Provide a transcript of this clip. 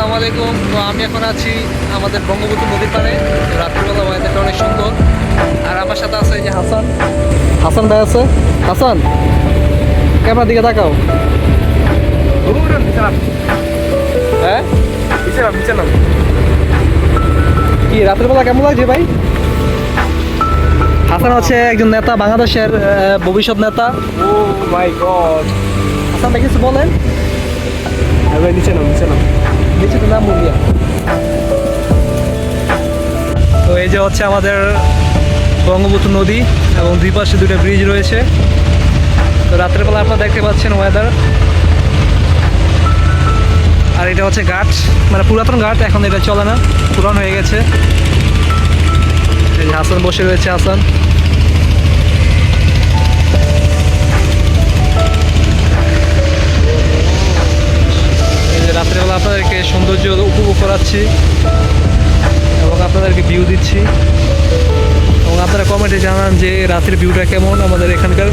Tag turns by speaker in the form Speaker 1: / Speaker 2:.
Speaker 1: আসসালামু আলাইকুম। তো আমি এখন আছি আমাদের বঙ্গবন্ধু নদীর পাড়ে। রাত্রিবেলা ওয়েদারটা অনেক সুন্দর। আর আমার সাথে আছে এই যে হাসান। হাসান ভাই আছে? হাসান ক্যামেরার দিকে তাকাও। হ্যাঁ? কি রাত্রিবেলা কেমন লাগছে ভাই? হাসান হচ্ছে একজন নেতা বাংলাদেশের ভবিষ্যৎ নেতা।
Speaker 2: Oh my god.
Speaker 1: হাসান ভাই কিছু বলেন।
Speaker 2: এবার নিচে নাম নিচে নাম
Speaker 1: নিচে তো নাম তো এই যে হচ্ছে আমাদের বঙ্গবন্ধু নদী এবং দুই পাশে দুটো ব্রিজ রয়েছে। তো রাত্রের বেলা আপনারা দেখতে পাচ্ছেন ওয়েদার আর এটা হচ্ছে ঘাট মানে পুরাতন ঘাট, এখন এটা চলে না, পুরান হয়ে গেছে। হাসান বসে রয়েছে, হাসান। সৌন্দর্য উপভোগ করাচ্ছি এবং আপনাদেরকে ভিউ দিচ্ছি। এবং আপনারা কমেন্টে জানান যে রাতের ভিউটা কেমন আমাদের এখানকার।